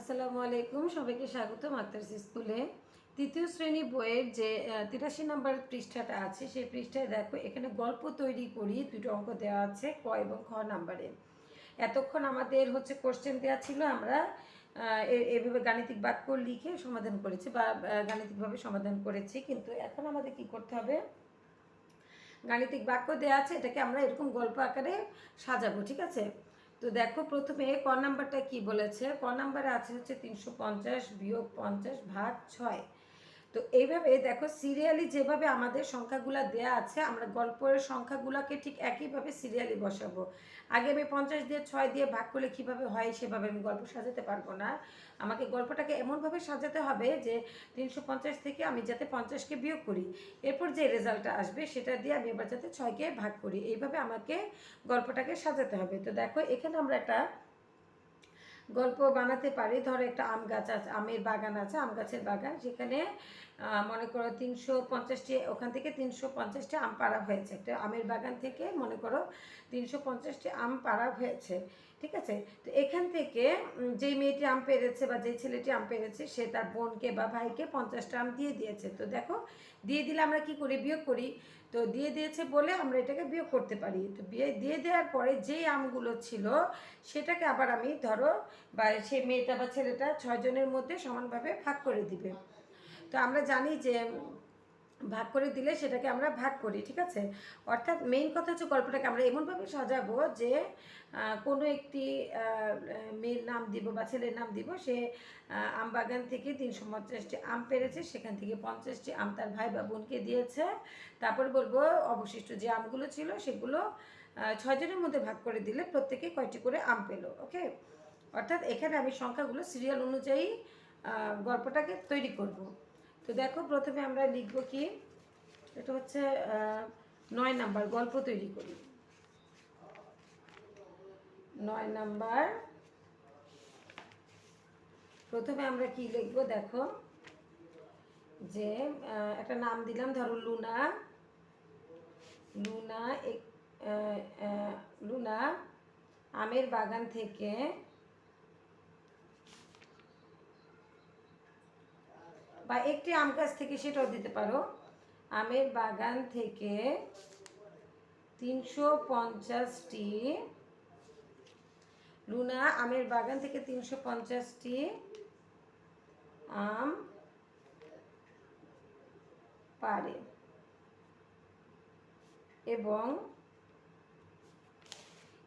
আসসালামু আলাইকুম, সবাইকে স্বাগত মাক্তারস স্কুলে। তৃতীয় শ্রেণি বইয়ের যে তিরাশি নম্বর পৃষ্ঠাটা আছে, সেই পৃষ্ঠায় দেখো, এখানে গল্প তৈরি করি, দুটো অঙ্ক দেওয়া আছে, ক এবং খ নাম্বারে। এতক্ষণ আমাদের হচ্ছে কোশ্চেন দেওয়া ছিল, আমরা এভাবে গাণিতিক বাক্য লিখে সমাধান করেছি, বা গাণিতিকভাবে সমাধান করেছি, কিন্তু এখন আমাদের কি করতে হবে? গাণিতিক বাক্য দেওয়া আছে, এটাকে আমরা এরকম গল্প আকারে সাজাবো, ঠিক আছে? তো দেখো প্রথমে ক নাম্বারটা কি বলেছে? ক নাম্বারে আছে হচ্ছে তিনশো পঞ্চাশ বিয়োগ পঞ্চাশ ভাগ ছয়। তো এইভাবে দেখো সিরিয়ালি যেভাবে আমাদের সংখ্যাগুলো দেয়া আছে, আমরা গল্পের সংখ্যাগুলোকে ঠিক একইভাবে সিরিয়ালি বসাবো। আগে আমি পঞ্চাশ দিয়ে ছয় দিয়ে ভাগ করলে কীভাবে হয় সেভাবে আমি গল্প সাজাতে পারব না। আমাকে গল্পটাকে এমনভাবে সাজাতে হবে যে তিনশো পঞ্চাশ থেকে আমি যাতে পঞ্চাশকে বিয়োগ করি। এরপর যে রেজাল্টটা আসবে সেটা দিয়ে আমি এবার যাতে ছয়কে ভাগ করি। এইভাবে আমাকে গল্পটাকে সাজাতে হবে। তো দেখো এখানে আমরা একটা গল্প বানাতে পারি। ধরো একটা আম গাছ আছে, আমের বাগান আছে, আম গাছের বাগান। সেখানে মনে করো তিনশো পঞ্চাশটি, ওখান থেকে তিনশো পঞ্চাশটি আম পাড়া হয়েছে। একটা আমের বাগান থেকে মনে করো তিনশো পঞ্চাশটি আম পাড়া হয়েছে, ঠিক আছে? তো এখান থেকে যেই মেয়েটি আম পেরেছে বা যেই ছেলেটি আম পেরেছে সে তার বোনকে বা ভাইকে পঞ্চাশটা আম দিয়ে দিয়েছে। তো দেখো, দিয়ে দিলে আমরা কি করি? বিয়োগ করি। তো দিয়ে দিয়েছে বলে আমরা এটাকে বিয়োগ করতে পারি। তো বিয়ে, দিয়ে দেওয়ার পরে যেই আমগুলো ছিল, সেটাকে আবার আমি ধরো বা সে মেয়েটা বা ছেলেটা ছয়জনের মধ্যে সমানভাবে ভাগ করে দিবে। তো আমরা জানি যে ভাগ করে দিলে সেটাকে আমরা ভাগ করি, ঠিক আছে? অর্থাৎ মেইন কথা হচ্ছে গল্পটাকে আমরা এমনভাবে সাজাবো যে কোনো একটি মেয়ের নাম দিব বা ছেলের নাম দিব, সে আম বাগান থেকে তিনশো পঞ্চাশটি আম পেরেছে, সেখান থেকে পঞ্চাশটি আম তার ভাই বা বোনকে দিয়েছে। তারপর বলব অবশিষ্ট যে আমগুলো ছিল সেগুলো ছয়জনের মধ্যে ভাগ করে দিলে প্রত্যেকে কয়টি করে আম পেল ওকে অর্থাৎ এখানে আমি সংখ্যাগুলো সিরিয়াল অনুযায়ী গল্পটাকে তৈরি করব। তো দেখো, প্রথমে আমরা লিখব কি? এটা হচ্ছে নয় নাম্বার, গল্প তৈরি করি। নয় নাম্বার। প্রথমে আমরা কি লিখব? দেখো, যে একটা নাম দিলাম, ধরো লুনা। লুনা লুনা আমের বাগান থেকে বা একটি আম গাছ থেকে সেটাও দিতে পারো। আমের বাগান থেকে তিনশো পঞ্চাশটি লুনা আমের বাগান থেকে তিনশো পঞ্চাশটি আম পারে। এবং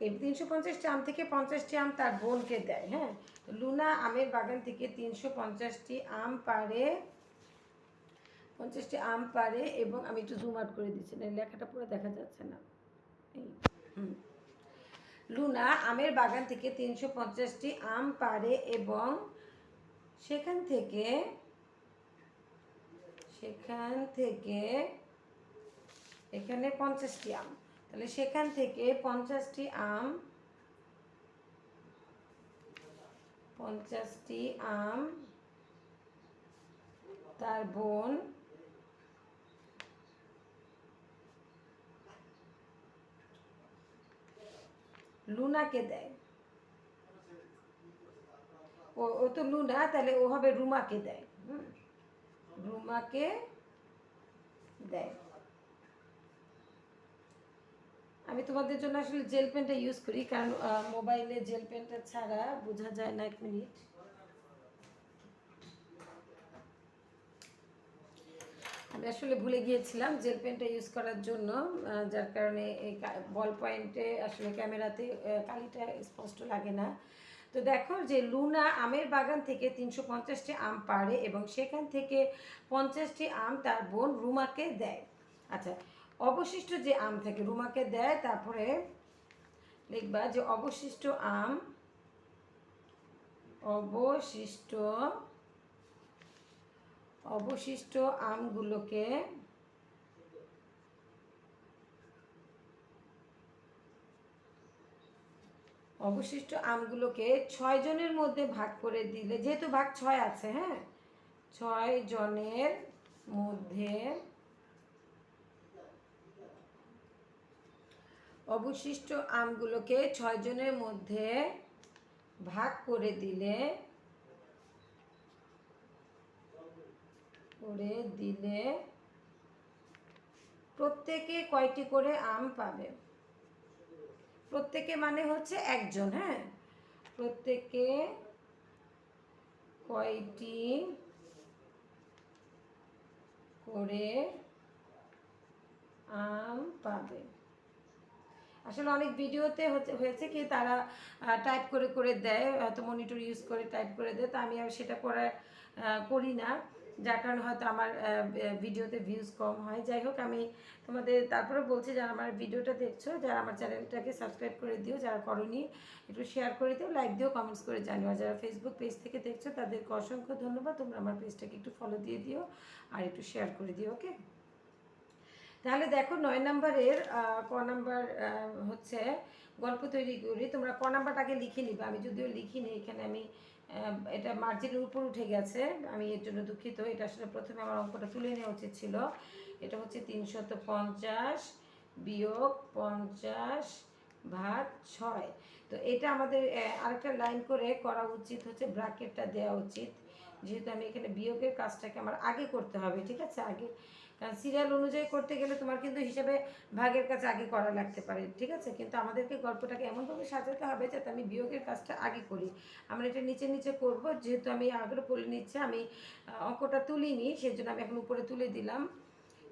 এই তিনশো পঞ্চাশটি আম থেকে পঞ্চাশটি আম তার বোনকে দেয় হ্যাঁ? লুনা আমের বাগান থেকে তিনশো পঞ্চাশটি আম পারে পঞ্চাশটি আম পারে এবং আমি একটু জুম আউট করে দিচ্ছি, না, লেখাটা পুরো দেখা যাচ্ছে না। এই, হুম। লুনা আমের বাগান থেকে তিনশো পঞ্চাশটি আম পারে এবং সেখান থেকে সেখান থেকে এখানে পঞ্চাশটি আম। তাহলে সেখান থেকে পঞ্চাশটি আম পঞ্চাশটি আম, তার বোন, লুনাকে দেয়। ও ও তো লুনা, তাহলে ও হবে রুমাকে দেয়। রুমাকে দেয়। আমি তোমাদের জন্য আসলে জেল পেনটা ইউজ করি, কারণ মোবাইলে জেল পেনটা ছাড়া বোঝা যায় না এক মিনিট আমি আসলে ভুলে গিয়েছিলাম জেল পেনটা ইউজ করার জন্য যার কারণে এই বল পয়েন্টে আসলে ক্যামেরাতে কালিটা স্পষ্ট লাগে না। তো দেখো যে লুনা আমের বাগান থেকে তিনশো পঞ্চাশটি আম পাড়ে এবং সেখান থেকে পঞ্চাশটি আম তার বোন রুমাকে দেয়। আচ্ছা অবশিষ্ট যে আম থাকে রুমাকে দেয়, তারপরে লিখবা যে অবশিষ্ট আম, অবশিষ্ট অবশিষ্ট আমগুলোকে অবশিষ্ট আমগুলোকে ছয় জনের মধ্যে ভাগ করে দিলে, যেহেতু ভাগ ছয় আছে হ্যাঁ? ছয় জনের মধ্যে অবশিষ্ট আমগুলোকে ছয়জনের মধ্যে ভাগ করে দিলে করে দিলে প্রত্যেকে কয়টি করে আম পাবে? প্রত্যেকে মানে হচ্ছে একজন হ্যাঁ? প্রত্যেকে কয়টি করে আম পাবে? আসলে অনেক ভিডিওতে হয়েছে কি তারা টাইপ করে করে দেয়, হয়তো মনিটর ইউজ করে টাইপ করে দেয়, তো আমি আর সেটা করে করি না। যার কারণে হয়তো আমার ভিডিওতে ভিউজ কম হয়। যাই হোক, আমি তোমাদের, তারপরে বলছি যারা আমার ভিডিওটা দেখছ, যারা আমার চ্যানেলটাকে সাবস্ক্রাইব করে দিও, যারা করনি, একটু শেয়ার করে দিও লাইক দিও কমেন্টস করে জানিও। আর যারা ফেসবুক পেজ থেকে দেখছ, তাদেরকে অসংখ্য ধন্যবাদ। তোমরা আমার পেজটাকে একটু ফলো দিয়ে দিও, আর একটু শেয়ার করে দিও ওকে তাহলে দেখো নয় নাম্বারের ক নাম্বার হচ্ছে গল্প তৈরি করি। তোমরা ক নাম্বারটা আগে লিখে নিবে। আমি যদিও লিখিনি, এখানে আমি এটা মার্জিনের উপর উঠে গেছে। আমি এর জন্য দুঃখিত। এটা আসলে প্রথমে আমার অঙ্কটা তুলে নেওয়া উচিত ছিল। এটা হচ্ছে তিনশত পঞ্চাশ বিয়োগ পঞ্চাশ ভাগ ছয়। তো এটা আমাদের আরেকটা লাইন করে করা উচিত, হচ্ছে ব্র্যাকেটটা দেওয়া উচিত। যেহেতু আমি এখানে বিয়োগের কাজটাকে আমার আগে করতে হবে, ঠিক আছে? আগে কারণ সিরিয়াল অনুযায়ী করতে গেলে তোমার কিন্তু হিসাবে ভাগের কাজ আগে করা লাগতে পারে, ঠিক আছে? কিন্তু আমাদেরকে গল্পটাকে এমনভাবে সাজাতে হবে যাতে আমি বিয়োগের কাজটা আগে করি। আমরা এটা নিচে নিচে করব, যেহেতু আমি আগ্রহ করে নিচ্ছে, আমি অঙ্কটা তুলিনি সেই জন্য আমি এখন উপরে তুলে দিলাম।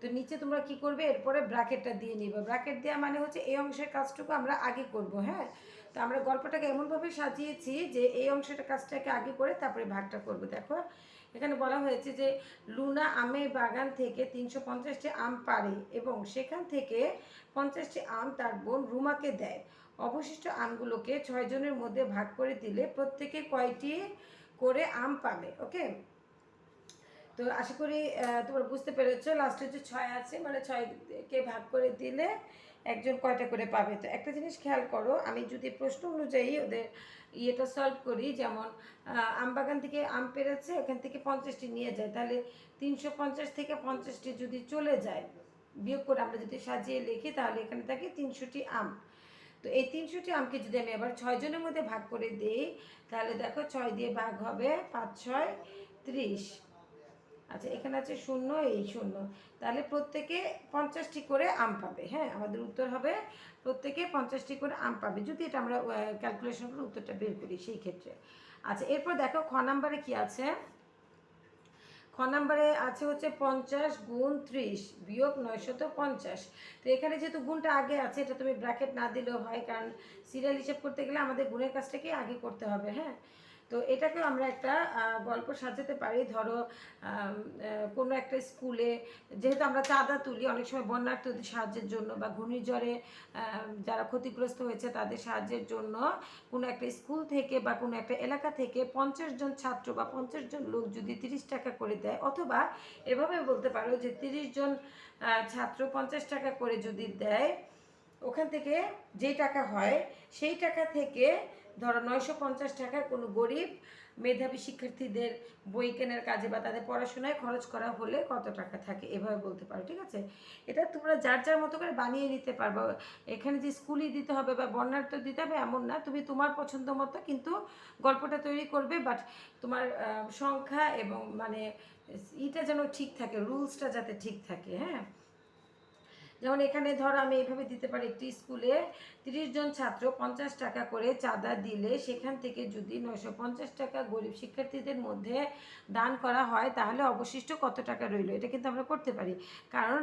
তো নিচে তোমরা কি করবে? এরপরে ব্র্যাকেটটা দিয়ে নিবে। ব্র্যাকেট দেওয়া মানে হচ্ছে এই অংশের কাজটুকু আমরা আগে করব হ্যাঁ? তো আমরা গল্পটাকে এমনভাবে সাজিয়েছি যে এই অংশটা কাজটাকে আগে করে তারপরে ভাগটা করব, দেখো। এখানে বলা হয়েছে যে লুনা আমের বাগান থেকে তিনশো পঞ্চাশটি আম পারে এবং সেখান থেকে পঞ্চাশটি আম তার বোন রুমাকে দেয়। অবশিষ্ট আমগুলোকে ছয়জনের মধ্যে ভাগ করে দিলে প্রত্যেকে কয়টি করে আম পাবে? ওকে? তো আশা করি তোমরা বুঝতে পেরেছ লাস্টে যে ছয় আছে মানে ছয়কে ভাগ করে দিলে একজন কয়টা করে পাবে? তো একটা জিনিস খেয়াল করো, আমি যদি প্রশ্ন অনুযায়ী ওদের ইয়েটা সলভ করি, যেমন আমবাগান আম বাগান থেকে আম পেরেছে, এখান থেকে পঞ্চাশটি নিয়ে যায়। তাহলে তিনশো পঞ্চাশ থেকে পঞ্চাশটি যদি চলে যায়, বিয়োগ করে আমরা যদি সাজিয়ে লিখি, তাহলে এখানে থাকে তিনশোটি আম। তো এই তিনশোটি আমকে যদি আমি আবার ছয়জনের মধ্যে ভাগ করে দিই, তাহলে দেখো ছয় দিয়ে ভাগ হবে পাঁচ, ছয়, ত্রিশ। আচ্ছা এখানে আছে শূন্য, এই শূন্য। তাহলে প্রত্যেকে পঞ্চাশটি করে আম পাবে হ্যাঁ? আমাদের উত্তর হবে প্রত্যেকে পঞ্চাশটি করে আম পাবে। যদি এটা আমরা ক্যালকুলেশন করে উত্তরটা বের করি সেই ক্ষেত্রে। আচ্ছা এরপর দেখো খ নাম্বারে কি আছে? খ নাম্বারে আছে হচ্ছে পঞ্চাশ গুণ ত্রিশ বিয়োগ নয়শত পঞ্চাশ। তো এখানে যেহেতু গুণটা আগে আছে, এটা তুমি ব্র্যাকেট না দিলেও হয়, কারণ সিরিয়াল হিসেব করতে গেলে আমাদের গুণের কাজটাকে আগে করতে হবে হ্যাঁ? তো এটাকেও আমরা একটা গল্প সাজাতে পারি। ধরো কোনো একটা স্কুলে যেহেতু আমরা চাঁদা তুলি, অনেক সময় বন্যার্থদের সাহায্যের জন্য বা ঘূর্ণিঝড়ে যারা ক্ষতিগ্রস্ত হয়েছে তাদের সাহায্যের জন্য কোনো একটা স্কুল থেকে বা কোনো একটা এলাকা থেকে পঞ্চাশ জন ছাত্র বা পঞ্চাশ জন লোক যদি তিরিশ টাকা করে দেয়, অথবা এভাবে বলতে পারো যে তিরিশ জন ছাত্র পঞ্চাশ টাকা করে যদি দেয়, ওখান থেকে যেই টাকা হয়, সেই টাকা থেকে ধরো নয়শো পঞ্চাশ টাকা কোনো গরিব মেধাবী শিক্ষার্থীদের বই কেনার কাজে বা তাদের পড়াশোনায় খরচ করা হলে কত টাকা থাকে? এভাবে বলতে পারো, ঠিক আছে? এটা তোমরা যার যার মতো করে বানিয়ে নিতে পারবে। এখানে যে স্কুলই দিতে হবে বা বর্ণাঢ্য দিতে হবে এমন না, তুমি তোমার পছন্দ মতো কিন্তু গল্পটা তৈরি করবে বাট তোমার সংখ্যা এবং মানে ইটা যেন ঠিক থাকে রুলসটা যাতে ঠিক থাকে হ্যাঁ? যেমন এখানে ধরো আমি এইভাবে দিতে পারি, একটি স্কুলে তিরিশ জন ছাত্র পঞ্চাশ টাকা করে চাঁদা দিলে সেখান থেকে যদি নয়শো পঞ্চাশ টাকা গরিব শিক্ষার্থীদের মধ্যে দান করা হয়, তাহলে অবশিষ্ট কত টাকা রইল? এটা কিন্তু আমরা করতে পারি। কারণ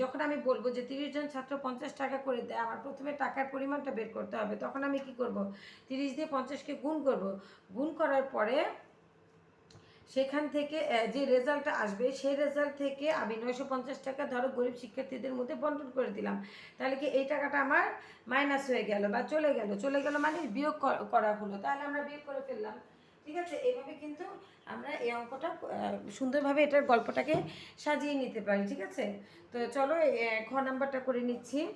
যখন আমি বলব যে তিরিশ জন ছাত্র পঞ্চাশ টাকা করে দেয়, আমার প্রথমে টাকার পরিমাণটা বের করতে হবে। তখন আমি কি করব? তিরিশ দিয়ে পঞ্চাশকে গুণ করব। গুণ করার পরে সেখান থেকে যে রেজাল্টটা আসবে, সেই রেজাল্ট থেকে আমি নয়শো পঞ্চাশ টাকা ধরো গরিব শিক্ষার্থীদের মধ্যে বন্টন করে দিলাম। তাহলে কি এই টাকাটা আমার মাইনাস হয়ে গেল বা চলে গেল? চলে গেল মানে বিয়োগ কর- হলো। তাহলে আমরা বিয়োগ করে ফেললাম। ঠিক আছে? এইভাবে কিন্তু আমরা এই অঙ্কটা সুন্দরভাবে এটার গল্পটাকে সাজিয়ে নিতে পারি। ঠিক আছে? তো চলো খ নাম্বারটা করে নিচ্ছি।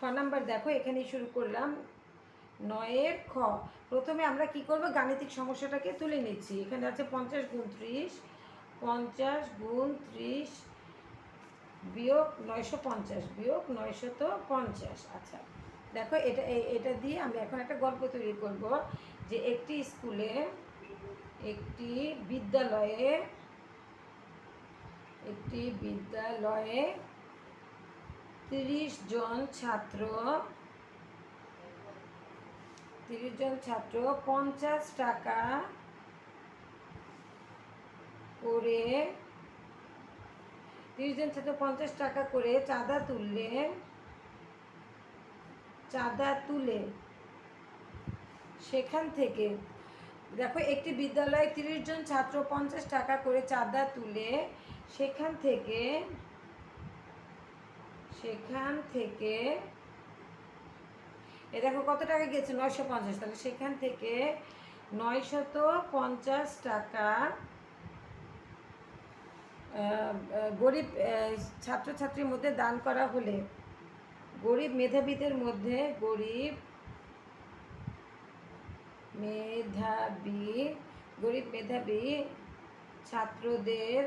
খ নাম্বার দেখো, এখানেই শুরু করলাম। নয়ের খ। প্রথমে আমরা কি করব? গাণিতিক সমস্যাটাকে তুলে নিচ্ছি। এখানে আছে পঞ্চাশ গুণ ত্রিশ, পঞ্চাশ গুণ ত্রিশ বিয়োগ নয়শো পঞ্চাশ, বিয়োগ নয়শত পঞ্চাশ। আচ্ছা দেখো এটা এটা দিয়ে আমি এখন একটা গল্প তৈরি করব যে একটি স্কুলে, একটি বিদ্যালয়ে একটি বিদ্যালয়ে তিরিশ জন ছাত্র তিরিশ জন ছাত্র পঞ্চাশ টাকা করে তিরিশ জন ছাত্র পঞ্চাশ টাকা করে চাঁদা তুললে, চাঁদা তুলে সেখান থেকে, দেখো একটি বিদ্যালয়ে তিরিশ জন ছাত্র পঞ্চাশ টাকা করে চাঁদা তুলে সেখান থেকে সেখান থেকে এ দেখো কত টাকা গেছে? নয়শো পঞ্চাশ। তাহলে সেখান থেকে নয়শত পঞ্চাশ টাকা গরিব ছাত্রছাত্রীর মধ্যে দান করা হলে, গরিব মেধাবীদের মধ্যে গরিব মেধাবী গরিব মেধাবী ছাত্রদের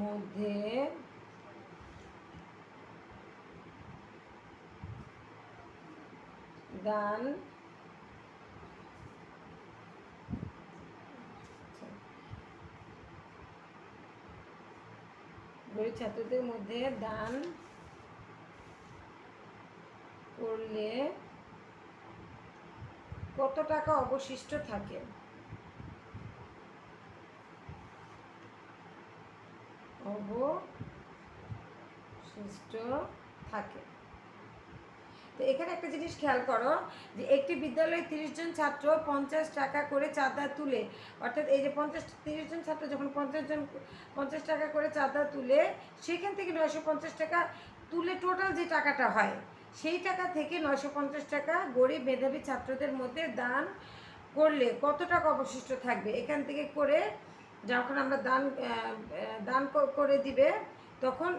মধ্যে দান গরিব ছাত্রদের মধ্যে দান করলে কত টাকা অবশিষ্ট থাকে? অবশিষ্ট থাকে। তো এখানে একটা জিনিস খেয়াল করো, যে একটি বিদ্যালয়ে তিরিশ জন ছাত্র পঞ্চাশ টাকা করে চাঁদা তুলে, অর্থাৎ এই যে পঞ্চাশ, তিরিশ জন ছাত্র যখন পঞ্চাশ জন, পঞ্চাশ টাকা করে চাঁদা তুলে, সেখান থেকে নয়শো পঞ্চাশ টাকা তুলে টোটাল যে টাকাটা হয়, সেই টাকা থেকে নয়শো পঞ্চাশ টাকা গরিব মেধাবী ছাত্রদের মধ্যে দান করলে কত টাকা অবশিষ্ট থাকবে? এখান থেকে করে যখন আমরা দান দান করে দিবে তখন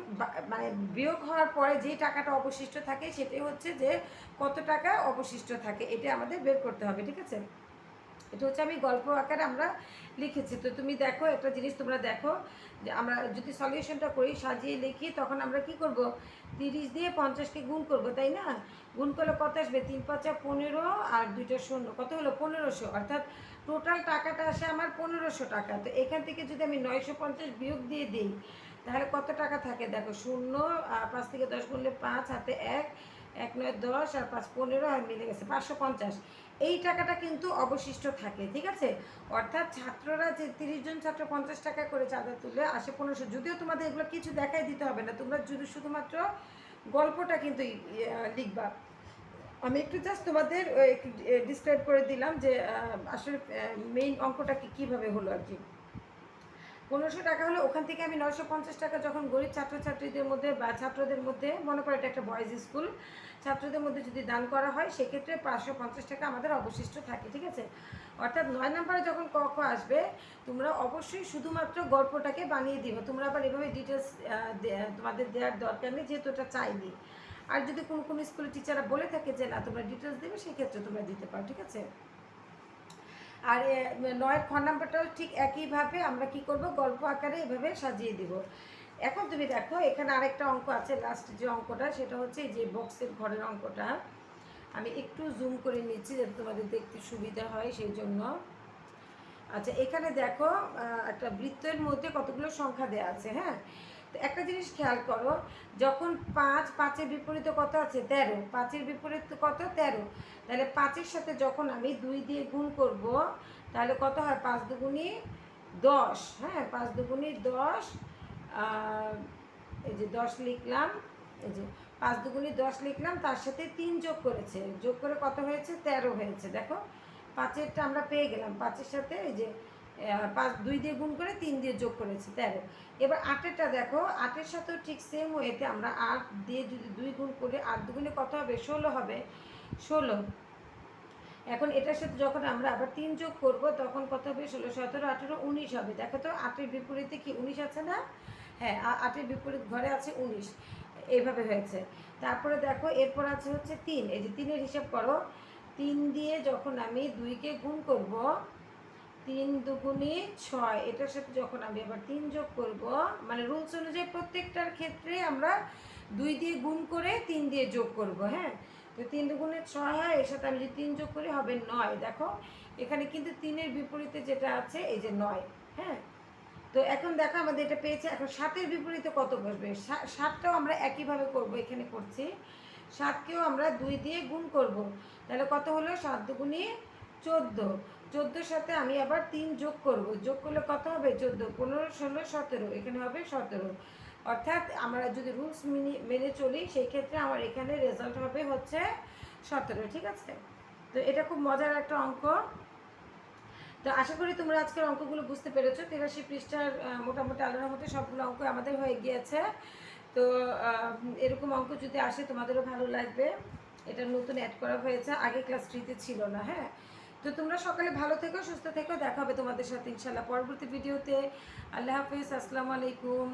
মানে বিয়োগ হওয়ার পরে যে টাকাটা অবশিষ্ট থাকে, সেটাই হচ্ছে যে কত টাকা অবশিষ্ট থাকে, এটা আমাদের বের করতে হবে, ঠিক আছে? এটা হচ্ছে আমি গল্প আকারে আমরা লিখেছি। তো তুমি দেখো, একটা জিনিস তোমরা দেখো, যে আমরা যদি সলিউশনটা করি, সাজিয়ে লিখি, তখন আমরা কি করব? তিরিশ দিয়ে পঞ্চাশকে গুণ করব, তাই না? গুণ করলে কত আসবে? তিন পাঁচা পনেরো আর দুইটা শূন্য। কত হলো? পনেরোশো। অর্থাৎ টোটাল টাকাটা আসে আমার পনেরোশো টাকা। তো এখান থেকে যদি আমি নয়শো পঞ্চাশ বিয়োগ দিয়ে দিই তাহলে কত টাকা থাকে? দেখো, শূন্য পাঁচ থেকে দশ গুনলে পাঁচ, হাতে এক এক নয় দশ, আর পাঁচ পনেরো, আর মিলে গেছে পাঁচশো পঞ্চাশ। এই টাকাটা কিন্তু অবশিষ্ট থাকে, ঠিক আছে? অর্থাৎ ছাত্ররা যে তিরিশ জন ছাত্র পঞ্চাশ টাকা করে চাঁদা তুলে আসে পনেরোশো। যদিও তোমাদের এগুলো কিছু দেখাই দিতে হবে না, তোমরা যদি শুধুমাত্র গল্পটা কিন্তু লিখবা। আমি একটু জাস্ট তোমাদের একটু ডিসক্রাইব করে দিলাম যে আসলে মেইন অঙ্কটা কি, কীভাবে হলো আর কি। পনেরোশো টাকা হলে ওখান থেকে আমি নয়শো পঞ্চাশ টাকা যখন গরিব ছাত্রছাত্রীদের মধ্যে বা ছাত্রদের মধ্যে, মনে করো এটা একটা বয়েজ স্কুল ছাত্রদের মধ্যে যদি দান করা হয়, সেক্ষেত্রে পাঁচশো পঞ্চাশ টাকা আমাদের অবশিষ্ট থাকে, ঠিক আছে? অর্থাৎ নয় নম্বরে যখন ক, খ আসবে, তোমরা অবশ্যই শুধুমাত্র গল্পটাকে বানিয়ে দিবে। তোমরা আবার এভাবে ডিটেলস তোমাদের দেওয়ার দরকার নেই, যেহেতু এটা চাইনি। আর যদি কোনো কোনো স্কুলের টিচাররা বলে থাকে যে, না, তোমরা ডিটেলস দেবে, সেক্ষেত্রে তোমরা দিতে পারো, ঠিক আছে? আর নয়ের খ নাম্বারটাও ঠিক একইভাবে আমরা কি করব? গল্প আকারে এভাবে সাজিয়ে দিব। এখন তুমি দেখো, এখানে আরেকটা অঙ্ক আছে লাস্ট যে অঙ্কটা, সেটা হচ্ছে যে বক্সের ঘরের অঙ্কটা। আমি একটু জুম করে নিচ্ছি যাতে তোমাদের দেখতে সুবিধা হয়, সেই জন্য। আচ্ছা এখানে দেখো একটা বৃত্তের মধ্যে কতগুলো সংখ্যা দেওয়া আছে হ্যাঁ? একটা জিনিস খেয়াল করো, যখন পাঁচ, পাঁচের বিপরীতে কত আছে? তেরো। পাঁচের বিপরীত কত? তেরো। তাহলে পাঁচের সাথে যখন আমি দুই দিয়ে গুণ করব, তাহলে কত হয়? পাঁচ দুগুণি দশ। হ্যাঁ পাঁচ দুগুণি দশ এই যে দশ লিখলাম, এই যে পাঁচ দুগুণি দশ লিখলাম, তার সাথে তিন যোগ করেছে। যোগ করে কত হয়েছে? তেরো হয়েছে। দেখো, পাঁচেরটা আমরা পেয়ে গেলাম। পাঁচের সাথে এই যে পাঁচ, দুই দিয়ে গুণ করে তিন দিয়ে যোগ করেছি, তেরো। এবার আটেরটা দেখো, আটের সাথেও ঠিক সেম ওয়েতে আমরা আট দিয়ে যদি দুই গুণ করে আট দুগুণে কত হবে? ষোলো হবে। ষোলো। এখন এটার সাথে যখন আমরা আবার তিন যোগ করব, তখন কত হবে? ষোলো, সতেরো, আঠেরো, উনিশ হবে। দেখো তো, আটের বিপরীতে কি উনিশ আছে না? হ্যাঁ আটের বিপরীত ঘরে আছে উনিশ। এইভাবে হয়েছে। তারপরে দেখো, এরপর আছে হচ্ছে তিন। এই যে তিনের হিসাব করো, তিন দিয়ে যখন আমি দুইকে গুণ করব তিন দুগুণে ছয়, এটার সাথে যখন আমি আবার তিন যোগ করব মানে রুলস অনুযায়ী প্রত্যেকটার ক্ষেত্রে আমরা দুই দিয়ে গুণ করে তিন দিয়ে যোগ করব হ্যাঁ? তো তিন দুগুণে ছয় হয়, এর সাথে আমি যদি তিন যোগ করি হবে নয়। দেখো, এখানে কিন্তু তিনের বিপরীতে যেটা আছে, এই যে নয় হ্যাঁ? তো এখন দেখো আমাদের এটা পেয়েছে, এখন সাতের বিপরীতে কত বসবে? সাতটাও আমরা একইভাবে করব, এখানে করছি। সাতকেও আমরা দুই দিয়ে গুণ করব। তাহলে কত হলো? সাত দুগুণে চোদ্দ। চোদ্দোর সাথে আমি আবার তিন যোগ করব। যোগ করলে কত হবে? চোদ্দ, পনেরো, ষোলো, সতেরো। এখানে হবে সতেরো। অর্থাৎ আমরা যদি রুলস মেনে মেনে চলি, সেই ক্ষেত্রে আমার এখানে রেজাল্ট হবে হচ্ছে সতেরো, ঠিক আছে? তো এটা খুব মজার একটা অঙ্ক। তো আশা করি তোমরা আজকের অঙ্কগুলো বুঝতে পেরেছ। তিরাশি পৃষ্ঠার মোটামুটি আলোর মধ্যে সবগুলো অঙ্ক আমাদের হয়ে গিয়েছে। তো এরকম অঙ্ক যদি আসে তোমাদেরও ভালো লাগবে। এটা নতুন অ্যাড করা হয়েছে। আগে ক্লাস থ্রিতে ছিল না হ্যাঁ? তো তোমরা সকালে ভালো থেকো, সুস্থ থেকো। দেখা হবে তোমাদের সাথে ইনশাল্লাহ পরবর্তী ভিডিওতে। আল্লাহ হাফিজ, আসসালামু আলাইকুম।